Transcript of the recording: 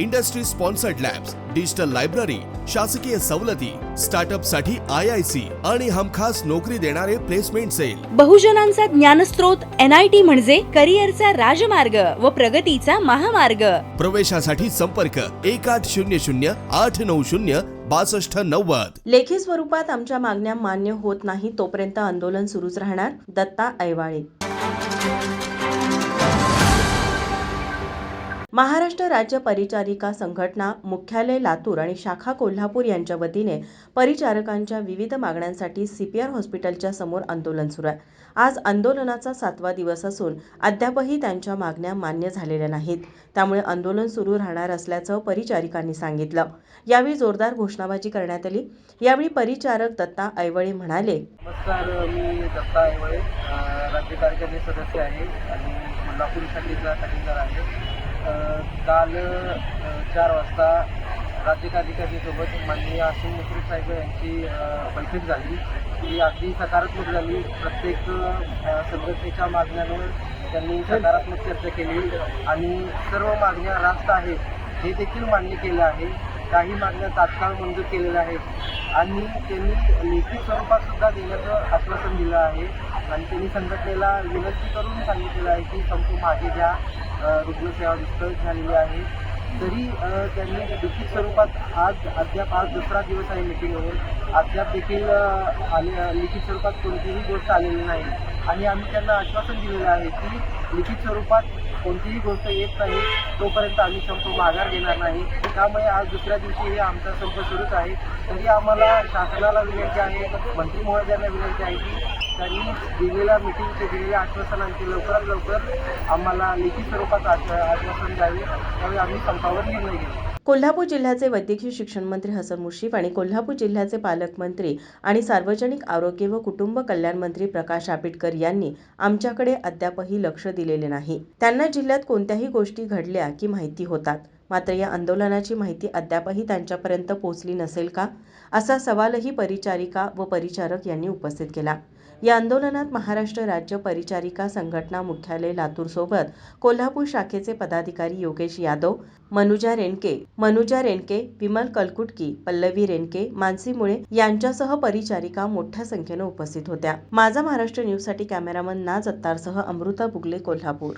industry sponsored labs digital library शासकीय सवलती स्टार्टअपसाठी I I C आणि हमखास नोकरी देणारे प्लेसमेंट सेल. बहुजनांचा ज्ञानस्रोत एन आय टी म्हणजे करिअरचा राजमार्ग व प्रगतीचा महामार्ग. प्रवेशासाठी संपर्क एक आठ शून्य शून्य आठ नऊ शून्य बासष्ट नव्वद. लेखी स्वरूपात आमच्या मागण्या मान्य होत नाही तोपर्यंत आंदोलन सुरूच राहणार दत्ता ऐवाळे. महाराष्ट्र राज्य परिचारिका संघटना मुख्यालय लातूर आणि शाखा कोल्हापूर यांच्या वतीने परिचारकांच्या विविध मागण्यांसाठी सीपीआर हॉस्पिटलच्या समोर आंदोलन सुरू आहे. आज आंदोलनाचा सातवा दिवस असून अद्यापही त्यांच्या मागण्या मान्य झालेल्या नाहीत. त्यामुळे आंदोलन सुरू राहणार असल्याचं परिचारिकांनी सांगितलं. यावेळी जोरदार घोषणाबाजी करण्यात आली. यावेळी परिचारक दत्ता ऐवळे म्हणाले नमस्कार मी दत्ता ऐवळे राज्य कार्यकारिणी सदस्य आहे आणि कोल्हापूर आहे. काल चार वाजता राज्य कार्यकारिणीसोबत माननीय आसिम मुश्रीफ साहेब यांची बैठक झाली. ती अगदी सकारात्मक झाली. प्रत्येक संघटनेच्या मागण्यांवर त्यांनी सकारात्मक चर्चा केली आणि सर्व मागण्या रास्त आहेत हे देखील मान्य केलं आहे. काही मागण्या तात्काळ मंजूर केलेल्या आहेत आणि त्यांनी लेखी स्वरूपात सुद्धा देण्याचं आश्वासन दिलं आहे. आणि त्यांनी संघटनेला विनंती करून सांगितलेलं आहे की संप मागे घ्या. रुग्णसेवा विस्कळीत झालेली आहे. तरी त्यांनी लिखित स्वरूपात आज अद्याप आज दुसरा दिवस आहे मिटिंगवर अद्याप देखील आले लिखित स्वरूपात कोणतीही गोष्ट आलेली नाही. आणि आम्ही त्यांना आश्वासन दिलेलं आहे की लिखित स्वरूपात कोणतीही गोष्ट येत नाही तोपर्यंत आम्ही संप माघार घेणार नाही. त्यामुळे आज दुसऱ्या दिवशी हे आमचा संप सुरूच आहे. तरी आम्हाला शासनाला विनंती आहे मंत्री महोदयांना विनंती आहे की त्यांनी दिलेल्या मिटिंगचे दिलेल्या आश्वासनांचे लवकरात लवकर आम्हाला लेखी स्वरूपात आश्वासन द्यावे. त्यावेळी आम्ही संपावर निर्णय घेऊ. कोल्हापूर जिल्ह्याचे वैद्यकीय शिक्षण मंत्री हसन मुश्रीफ आणि कोल्हापूर जिल्ह्याचे पालकमंत्री आणि सार्वजनिक आरोग्य व कुटुंब कल्याण मंत्री प्रकाश आंबेडकर यांनी आमच्याकडे अद्यापही लक्ष दिलेले नाही. त्यांना जिल्ह्यात कोणत्याही गोष्टी घडल्या की माहिती होतात. मात्र या आंदोलनाची माहिती अद्यापही त्यांच्यापर्यंत पोहोचली नसेल का? असा सवालही परिचारिका व परिचारक यांनी उपस्थित केला. या आंदोलनात महाराष्ट्र राज्य परिचारिका संघटना मुख्यालय लातूरसोबत कोल्हापूर शाखेचे पदाधिकारी योगेश यादव मनुजा रेणके मनुजा रेणके विमल कलकुटकी पल्लवी रेणके मानसी मुळे यांच्यासह परिचारिका मोठ्या संख्येनं उपस्थित होत्या. माझा महाराष्ट्र न्यूजसाठी कॅमेरामन ना जत्तारसह अमृता बुगले कोल्हापूर.